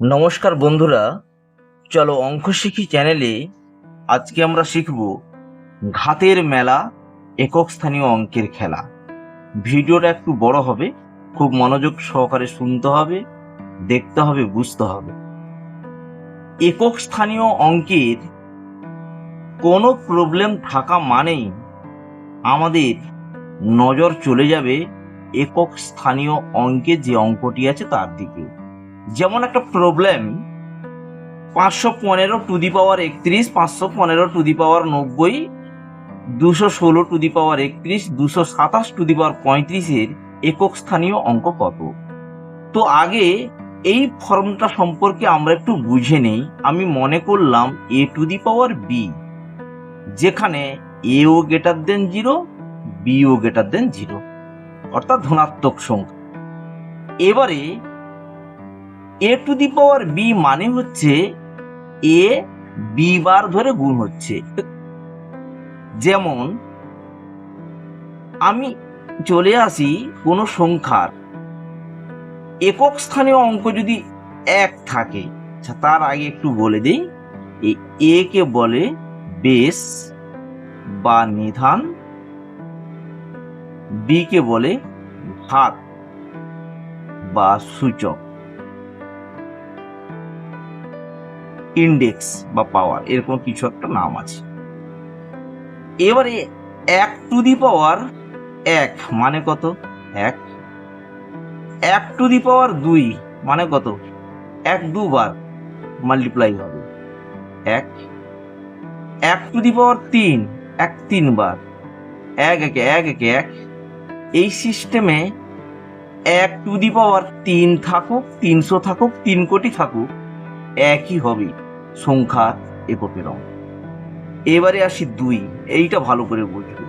নমস্কার বন্ধুরা, চলো অঙ্ক শিখি চ্যানেলে আজকে আমরা শিখব ঘাতের মেলা, একক স্থানীয় অঙ্কের খেলা। ভিডিওটা একটু বড় হবে, খুব মনোযোগ সহকারে শুনতে হবে, দেখতে হবে, বুঝতে হবে। একক স্থানীয় অঙ্কের কোনো প্রবলেম থাকা মানেই আমাদের নজর চলে যাবে একক স্থানীয় অঙ্কে যে অঙ্কটি আছে তার দিকে। যেমন একটা প্রবলেম পাঁচশো পনেরো টু দি পাওয়ার একত্রিশ, পাঁচশো পনেরো টু দি পাওয়ার নব্বই, দুশো ষোলো টু দি পাওয়ার একত্রিশ, দুশো সাতাশ টু দি পাওয়ার পঁয়ত্রিশের একক স্থানীয় অঙ্ক কত? তো আগে এই ফর্মটা সম্পর্কে আমরা একটু বুঝে নেই। আমি মনে করলাম এ টু দি পাওয়ার বি যেখানে এ ও গেটার দেন জিরো বি ও গ্রেটার দেন জিরো অর্থাৎ ধনাত্মক সংখ্যা। এবারে এ টু দি পাওয়ার বি মানে হচ্ছে এ বি বার ধরে গুণ হচ্ছে। যেমন, আমি চলে আসি কোনো সংখ্যার। একক স্থানীয় অঙ্ক যদি এক থাকে আচ্ছা তার আগে একটু বলে দিই, এই এ কে বলে বেস বা নিধান বি কে বলে হাত বা সূচক। ইন্ডেক্স বা পাওয়ার এরকম কিছু একটা নাম আছে। এবারে এক টু দি পাওয়ার এক মানে কত? এক। এক টু দি পাওয়ার দুই মানে কত? এক দুবার মাল্টিপ্লাই হবে। এক। এক টু দি পাওয়ার তিন, এক তিনবার। এক, একে এক একে, এক। এই সিস্টেমে এক টু দি পাওয়ার তিন থাকুক, তিনশো থাকুক, তিন কোটি থাকুক, একই হবে। সংখ্যা এককের অঙ্ক এবারে আসি দুই, এইটা ভালো করে বুঝবে।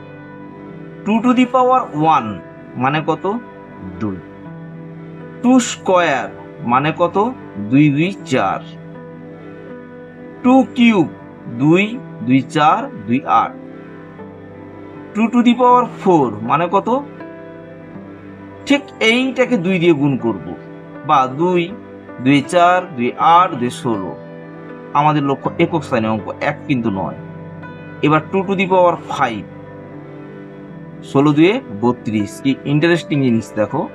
Two to the power one মানে কত? দুই। টু স্কোয়ার মানে কত? দুই দুই, চার। টু কিউব, দুই দুই, চার, দুই, আট। Two to the power four মানে কত? ঠিক এইটাকে দুই দিয়ে গুণ করব। বা দুই দুই, চার, দুই, আট, দুই, ষোলো। আমাদের লক্ষ্য একক স্থানীয় অঙ্ক এক কিন্তু নয়। এবার two to the power five ষোলো দুয়ে বত্রিশ। কি ইন্টারেস্টিং জিনিস দেখো।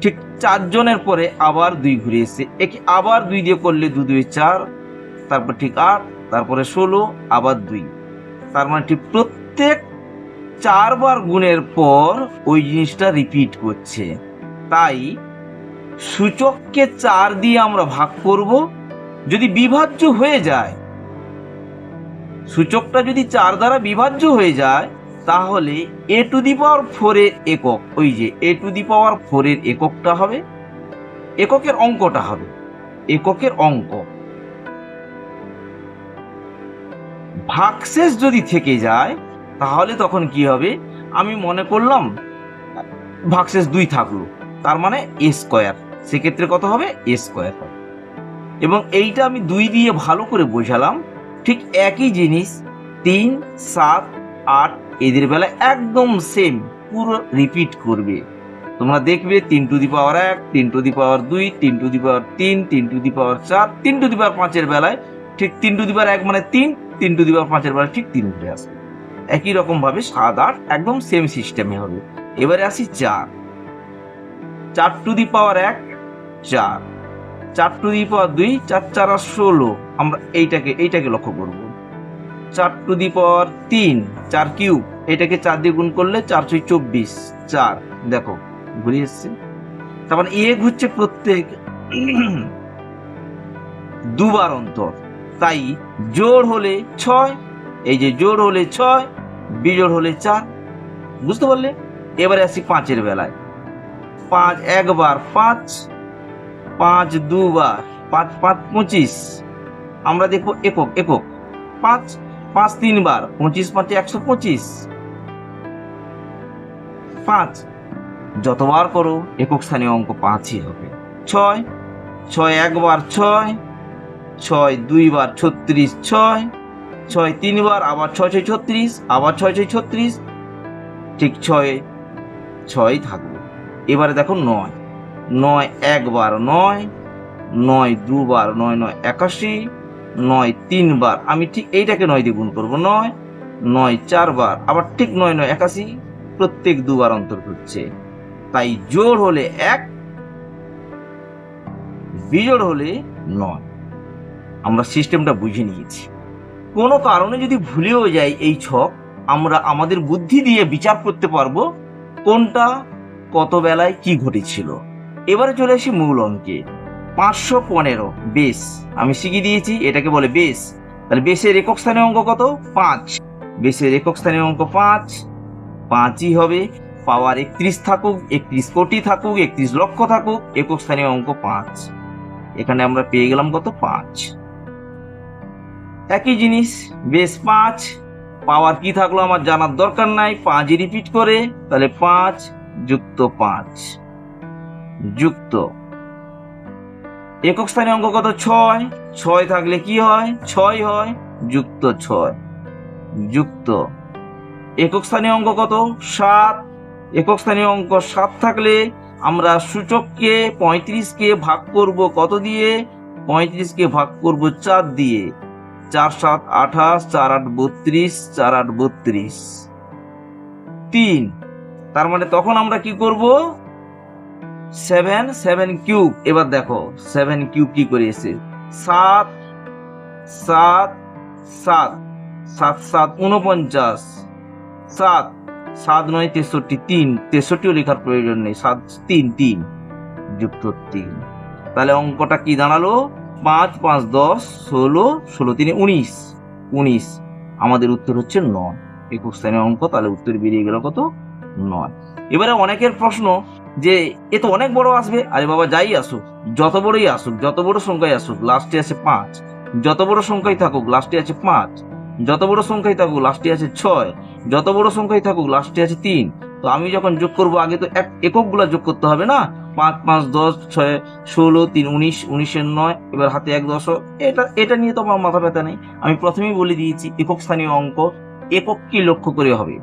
ঠিক চারজনের পরে আবার দুই ঘুরে এসে একে আবার দুই দিয়ে করলে দু দুই চার, তারপর ঠিক আট, তারপরে ষোলো, আবার দুই। তার মানে ঠিক প্রত্যেক চারবার গুণের পর ওই জিনিসটা রিপিট করছে। তাই সূচককে চার দিয়ে আমরা ভাগ করব। যদি বিভাজ্য হয়ে যায়, সূচকটা যদি চার দ্বারা বিভাজ্য হয়ে যায়, তাহলে এ টু দি পাওয়ার ফোরের একক, ওই যে এ টু দি পাওয়ার ফোরের এককটা হবে, এককের অঙ্কটা হবে, এককের অঙ্ক। ভাগশেষ যদি থেকে যায়, তাহলে তখন কি হবে? আমি মনে করলাম ভাগশেষ দুই থাকল, তার মানে এ স্কোয়ার সেক্ষেত্রে কত হবে? এ স্কোয়ার হবে। এবং এইটা আমি দুই দিয়ে ভালো করে বোঝালাম। ঠিক একই জিনিস, তিন, সাত, আট, এদের বেলায় একদম সেম পুরো রিপিট করবে। তোমরা দেখবে তিন টু দি পাওয়ার এক, তিন টু দি পাওয়ার দুই, তিন টু দি পাওয়ার তিন তিন টু দি পাওয়ার চার, তিন টু দি পাওয়ার পাঁচের বেলায় ঠিক তিন টু দি পাওয়ার এক মানে তিন তিন টু দি পাওয়ার পাঁচের বেলায় ঠিক তিন উঠে আসবে। একই রকম ভাবে সাত, আট একদম সেম সিস্টেমে হবে। এবারে আসি চার। চার টু দি পাওয়ার এক, চার। চার টু দি পাওয়ার দুই চার চার আর ষোলো। আমরা এইটাকে এইটাকে লক্ষ্য করব। চার টু দি পাওয়ার তিন, চার কিউব। এটাকে চার দিয়ে গুণ করলে চার ছয় চব্বিশ, চার। দেখো ঘুরে এসছে। তার মানে এ ঘুরছে প্রত্যেক দুবার অন্তর। তাই জোড় হলে ছয়, এই যে জোড় হলে ছয়, বিজোড় হলে চার। বুঝতে পারলে? এবারে আসি পাঁচের বেলায়। পাঁচ, একবার পাঁচ পাঁচ দুবার পাঁচ পাঁচ, পঁচিশ। আমরা দেখব একক একক। পাঁচ পাঁচ তিনবার পঁচিশ, পাঁচে একশো পঁচিশ। পাঁচ, যতবার করো, একক স্থানীয় অঙ্ক পাঁচই হবে। ছয় ছয় একবার ছয় ছয় দুইবার ছত্রিশ ছয় ছয় তিনবার আবার ছয় ছয় ছত্রিশ, আবার ছয় ছয় ছত্রিশ। ঠিক ছয় ছয় থাকবে। এবারে দেখো নয়। নয় একবার নয় নয় দুবার নয় নয় একাশি, নয় তিনবার আমি ঠিক এইটাকে নয় দিয়ে গুণ করব। নয় নয় চারবার আবার ঠিক নয় নয় একাশি, প্রত্যেক দুবার অন্তর ঘটছে তাই জোড় হলে এক, বিজোড় হলে নয়। আমরা সিস্টেমটা বুঝে নিয়েছি। কোনো কারণে যদি ভুলেও যাই এই ছক, আমরা আমাদের বুদ্ধি দিয়ে বিচার করতে পারব কোনটা, কত বেলায় কি ঘটেছিল। এবারে চলে আসি মূল অঙ্কে। পাঁচশো পনেরো, বেশ। আমি শিখিয়ে দিয়েছি, এটাকে বলে বেশ। তাহলে বেশের একক স্থানীয় অঙ্ক কত? পাঁচ। বেশের একক স্থানীয় অঙ্ক পাঁচ। পাঁচই হবে, পাওয়ার একত্রিশ থাকুক, একত্রিশ কোটি থাকুক, একত্রিশ লক্ষ থাকুক, একক স্থানীয় অঙ্ক পাঁচ। এখানে আমরা পেয়ে গেলাম কত? পাঁচ। একই জিনিস, বেশ পাঁচ। পাওয়ার কি থাকল আমার জানার দরকার নাই পাঁচ রিপিট করে, তাহলে পাঁচ যুক্ত পাঁচ। যুক্ত। একক স্থানীয় অঙ্ক কত? ছয়। ছয় থাকলে কি হয়? ছয় হয় যুক্ত ছয়। যুক্ত। একক স্থানীয় অঙ্ক কত? সাত। একক স্থানীয় অঙ্ক সাত থাকলে আমরা সূচককে পঁয়ত্রিশকে ভাগ করব কত দিয়ে? পঁয়ত্রিশকে ভাগ করব চার দিয়ে। চার, সাত, আঠাশ, চার, আট, বত্রিশ, চার, আট, বত্রিশ। তিন। তার মানে তখন আমরা কি করব? সেভেন সেভেন কিউব এবার দেখো সেভেন কিউব কি করে এসে সাত সাত সাত। সাত সাত, উনপঞ্চাশ। সাত সাত নয়, তেষট্টি, তিন। তেষট্টিও লেখার প্রয়োজন নেই। সাত, তিন তিন যুক্ত তিন। তাহলে অঙ্কটা কি দাঁড়াল? পাঁচ পাঁচ, দশ, ষোলো ষোলো, তিনে উনিশ। উনিশ। আমাদের উত্তর হচ্ছে নয়। একুশ স্থানীয় অঙ্ক, তাহলে উত্তর বেরিয়ে গেল কত? নয়। এবারে অনেকের প্রশ্ন যে এ তো অনেক বড় আসবে। আরে বাবা, যাই আসুক, যত বড়ই আসুক, যত বড় সংখ্যায় আসুক লাস্টে আছে পাঁচ। যত বড় সংখ্যায় থাকুক লাস্টে আছে পাঁচ। যত বড় সংখ্যায় থাকুক লাস্টে আছে ছয়। যত বড় সংখ্যায় থাকুক লাস্টে আছে তিন। তো আমি যখন যোগ করব, আগে তো এক এককগুলা যোগ করতে হবে না? পাঁচ পাঁচ, দশ, ছয়, ষোলো, তিন, উনিশ, উনিশের নয়, এবার হাতে এক দশ। এটা এটা নিয়ে তো আমার মাথা ব্যথা নেই। আমি প্রথমেই বলে দিয়েছি, একক স্থানীয় অঙ্ক, একক কি লক্ষ্য করে হবে?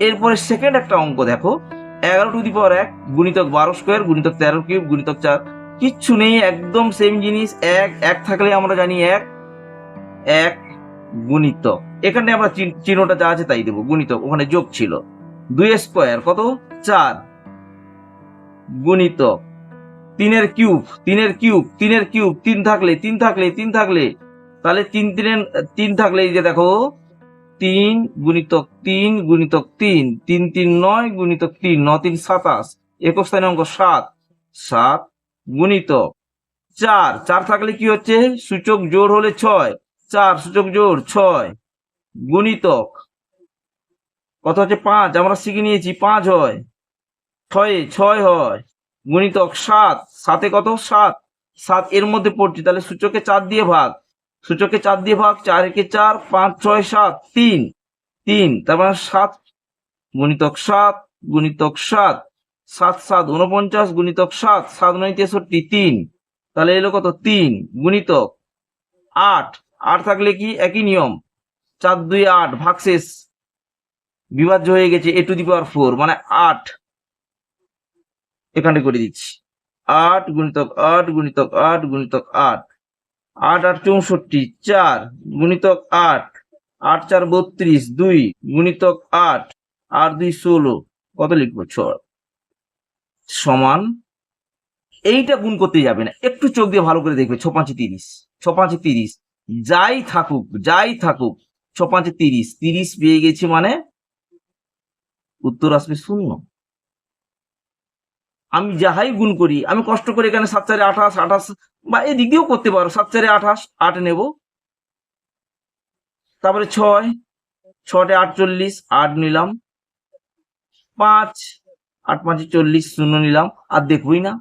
এরপরে সেকেন্ড একটা অঙ্ক দেখো। এগারো টু দি পাওয়ার এক, গুণিতক বারো স্কোয়ার গুণিতক তেরো কিউব গুণিতক চার। কিচ্ছু নেই, একদম সেম জিনিস, এক এক থাকলে আমরা জানি এক এক গুণিতক। এখানে আমরা চিহ্নটা যা আছে তাই দেবো, গুণিতক, ওখানে যোগ ছিল। দুই স্কোয়ার কত? চার। গুণিতক, তিনের কিউব তিনের কিউব তিনের কিউব তিন থাকলে তিন থাকলে তিন থাকলে, তাহলে তিন তিনের, তিন থাকলে এই যে দেখো তিন গুণিতক তিন গুণিতক তিন তিন তিন নয় গুণিতক তিন, ন, তিন, সাতাশ। একুশ স্থানীয় অঙ্ক সাত। সাত গুণিতক চার। চার থাকলে কি হচ্ছে? সূচক জোর হলে ছয়। চার সূচক জোর ছয়। গুণিতক কত হচ্ছে? পাঁচ। আমরা শিখে নিয়েছি পাঁচ হয়। ছয়ে ছয় হয়। গুণিতক সাত। সাতে কত? সাত। সাত এর মধ্যে পড়ছি। তাহলে সূচকে চার দিয়ে ভাগ। সূচকে চার দিয়ে ভাগ, চার একে চার, পাঁচ, ছয়, সাত, তিন। তিন, তার মানে সাত গুণিতক সাত গুণিতক সাত। সাত সাত উনপঞ্চাশ গুণিতক সাত সাত নয় তেষট্টি, তিন। তাহলে এলো কত? তিন গুণিতক আট। আট থাকলে কি? একই নিয়ম। চার, দুই, আট, ভাগ শেষ। বিভাজ্য হয়ে গেছে এ টু দি পাওয়ার ফোর মানে আট। এখানে করে দিচ্ছি। আট গুণিতক আট গুণিতক আট গুণিতক আট। আট আট চৌষট্টি, চার গুণিতক আট আট চার বত্রিশ, দুই গুণিতক আট আট দুই ষোলো, কত লিখব? ছয়। সমান, এইটা গুণ করতে যাবে না। একটু চোখ দিয়ে ভালো করে দেখবে ছ পাঁচে তিরিশ ছ পাঁচে তিরিশ, যাই থাকুক যাই থাকুক ছ পাঁচে তিরিশ তিরিশ পেয়ে গেছি মানে উত্তর আসবে শূন্য। আমি যাহাই গুণ করি, আমি কষ্ট করে এখানে সাত চারে আঠাশ আঠাশ, বা এদিক দিয়েও করতে পারো, সাত চারে আঠাশ, আট নেব। তারপরে ছয় ছটে আটচল্লিশ, আট নিলাম। পাঁচ, আট পাঁচে চল্লিশ, শূন্য নিলাম। আর দেখবই না,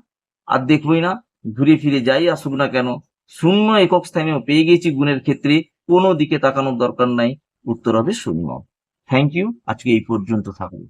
আর দেখবই না, ঘুরে ফিরে যাই আসুক না কেন। শূন্য একক স্থানীয় পেয়ে গেছি গুণের ক্ষেত্রে, কোনো দিকে তাকানোর দরকার নাই। উত্তর হবে শূন্য। থ্যাংক ইউ আজকে এই পর্যন্ত থাকবে